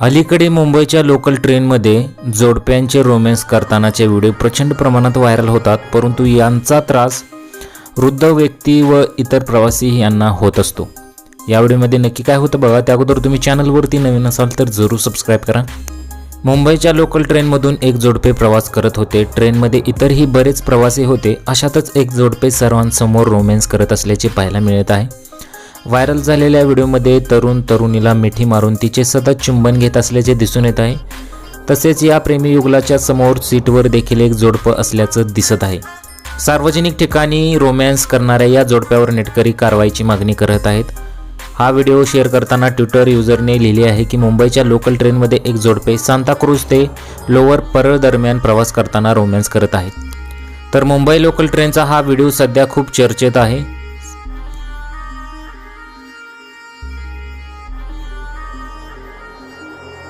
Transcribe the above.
अलीकडे मुंबईच्या लोकल ट्रेनमध्ये जोडप्यांचे रोमॅन्स करतानाचे व्हिडिओ प्रचंड प्रमाणात व्हायरल होतात परंतु यांचा त्रास वृद्ध व्यक्ती व इतर प्रवासी यांना होत असतो. या व्हिडिओमध्ये नक्की काय होतं बघा त्या अगोदर तुम्ही चॅनलवरती नवीन असाल तर जरूर सबस्क्राईब करा. मुंबईच्या लोकल ट्रेनमधून एक जोडपे प्रवास करत होते. ट्रेनमध्ये इतरही बरेच प्रवासी होते अशातच एक जोडपे सर्वांसमोर रोमॅन्स करत असल्याचे पाहायला मिळत आहे. व्हायरल झालेल्या व्हिडिओमध्ये तरुण तरुणीला मिठी मारून तिचे सतत चुंबन घेत असल्याचे दिसून येत आहे. तसेच या प्रेमी युगलाच्या समोर सीटवर देखील एक जोडपं असल्याचं दिसत आहे. सार्वजनिक ठिकाणी रोमॅन्स करणाऱ्या या जोडप्यावर नेटकरी कारवाईची मागणी करत आहेत. हा व्हिडिओ शेअर करताना ट्विटर युजरने लिहिले आहे की मुंबईच्या लोकल ट्रेनमध्ये एक जोडपे सांताक्रूज ते लोअर परळ दरम्यान प्रवास करताना रोमॅन्स करत आहेत. तर मुंबई लोकल ट्रेनचा हा व्हिडिओ सध्या खूप चर्चेत आहे.